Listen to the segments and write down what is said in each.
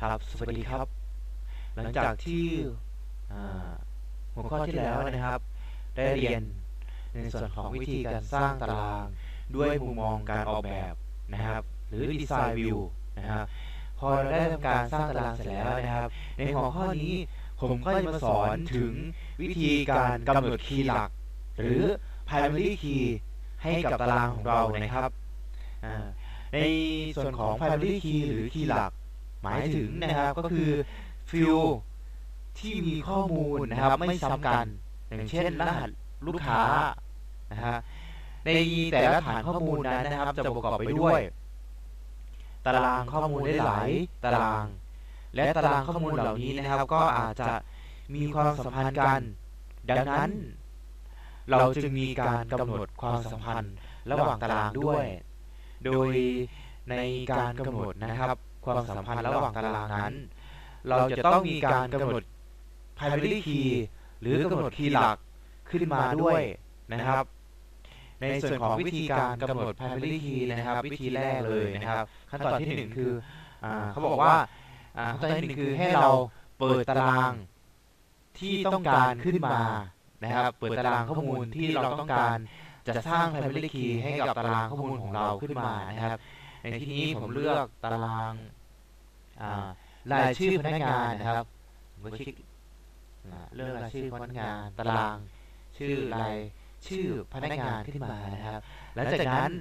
ครับ สวัสดีครับ หลังจากที่อ่าหัวข้อที่แล้วนะครับ ได้เรียนในส่วนของวิธีการสร้างตาราง ด้วยมุมมองการออกแบบนะครับ หรือดีไซน์วิวนะครับพอเราได้ทำการสร้างตารางเสร็จแล้วนะครับ ในหัวข้อนี้ผมก็จะมาสอนถึงวิธีการกำหนดคีย์หลัก หรือ primary key ให้กับตารางของเรานะครับอ่าในส่วนของ primary key หรือคีย์หลัก หมายถึงนะครับก็คือฟิลที่มีข้อมูลนะครับไม่ซ้ำกัน อย่างเช่นรหัสลูกค้านะฮะในแต่ละฐานข้อมูลนั้นนะครับ จะประกอบไปด้วย ตารางข้อมูลได้หลายตาราง และตารางข้อมูลเหล่านี้นะครับ ก็อาจจะมีความสัมพันธ์กัน ดังนั้น เราจึงมีการกำหนดความสัมพันธ์ระหว่างตารางด้วย โดยในการกำหนดนะครับ ความสัมพันธ์ระหว่างตารางนั้น เราจะต้องมีการกำหนด primary key หรือกำหนดคีย์หลักขึ้นมาด้วยนะครับ ในส่วนของวิธีการกำหนด primary key นะครับ วิธีแรกเลยนะครับ ขั้นตอนที่หนึ่งคืออเขาบอกว่าอ่าขั้นตอนที่หนึ่งคือให้เราเปิดตารางที่ต้องการขึ้นมานะครับ เปิดตารางข้อมูลที่เราต้องการจะสร้าง primary key ให้กับตารางข้อมูลของเราขึ้นมานะครับ ในที่นี้ผมเลือกตาราง อ่ารายชื่อพนักงานนะครับผมก็คลิกอ่าเลือกรายชื่อพนักงานตาราง ชื่อรายชื่อพนักงานขึ้นมานะครับ หลังจากนั้น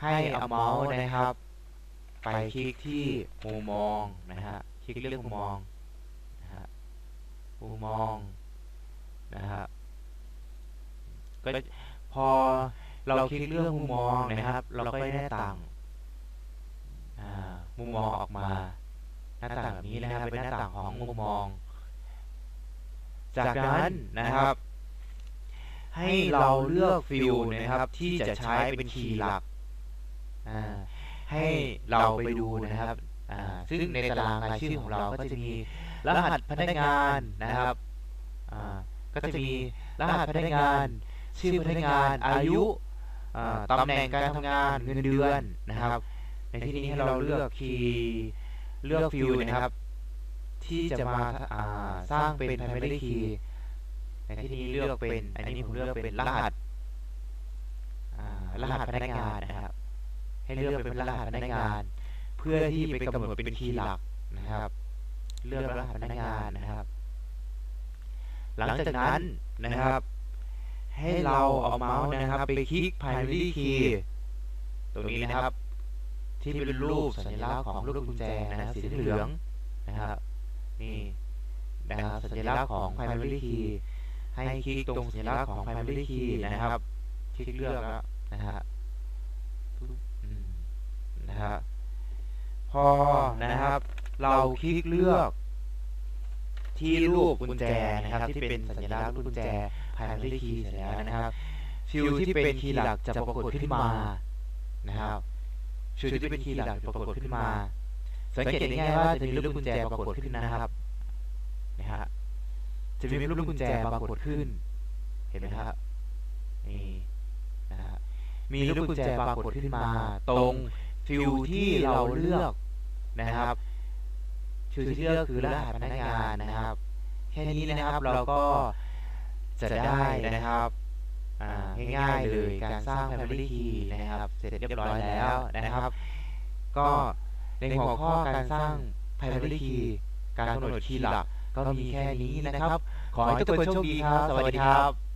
ให้เอาเมาส์นะครับ ไปคลิกที่มุมมองนะฮะคลิกเลือกมุมมองนะฮะมุมมองนะฮะก็พอเราคลิกเลือกมุมมองนะครับ เราก็ได้หน้าต่างอ่า มุมมองออกมา หน้าต่างแบบนี้นะครับเป็นหน้าต่างของมุมมอง จากนั้นนะครับ ให้เราเลือกฟิลนะครับ ที่จะใช้เป็นคีย์หลักให้เราไปดูนะครับซึ่งในตารางรายชื่อของเราก็จะมีรหัสพนักงานนะครับก็จะมีรหัสพนักงาน ชื่อพนักงานอายุอ่าตำแหน่งการทำงานเงินเดือนนะครับ ในที่นี้ให้เราเลือกคีย์เลือกฟิลนะครับ ที่จะมาสร้างเป็น primary key ในที่นี้เลือกเป็น อันนี้ผมเลือกเป็นรหัสรหัสพนักงานนะครับ ให้เลือกเป็นรหัสพนักงาน เพื่อที่ไปกำหนดเป็นคีย์หลักนะครับ เลือกรหัสพนักงานนะครับ หลังจากนั้นนะครับ ให้เราเอาเมาส์นะครับ ไปคลิก primary key ตรงนี้นะครับ ที่เป็นรูปสัญลักษณ์ของลูกกุญแจนะครับสีเหลืองนะครับนี่นะครับสัญลักษณ์ของ primary key ให้คลิกตรงสัญลักษณ์ของ primary key นะครับคลิกเลือกแล้วนะฮะอืมนะฮะพอนะครับ เราคลิกเลือก ที่รูปกุญแจนะครับ ที่เป็นสัญลักษณ์รูปกุญแจ primary key เสร็จแล้วนะครับ ฟิลที่เป็นคีย์หลักจะปรากฏขึ้นมานะครับ ฟิลที่เป็นคีย์หลักปรากฏขึ้นมา สังเกตง่ายๆว่าจะมีรูปกุญแจปรากฏขึ้นนะครับนะฮะจะมีรูปกุญแจปรากฏขึ้น เห็นไหมครับนี่นะฮะมีรูปกุญแจปรากฏขึ้นมา ตรงฟิลที่เราเลือกนะครับฟิลที่เลือกคือรหัสพนักงานนะครับ แค่นี้นะครับเราก็จะได้นะครับ ง่ายๆเลยการสร้าง primary key นะครับ เสร็จเรียบร้อยแล้วนะครับ ก็ในหัวข้อการสร้าง primary key การกำหนดคีย์หลักก็มีแค่นี้นะครับ ขอให้ทุกคนโชคดีครับ สวัสดีครับ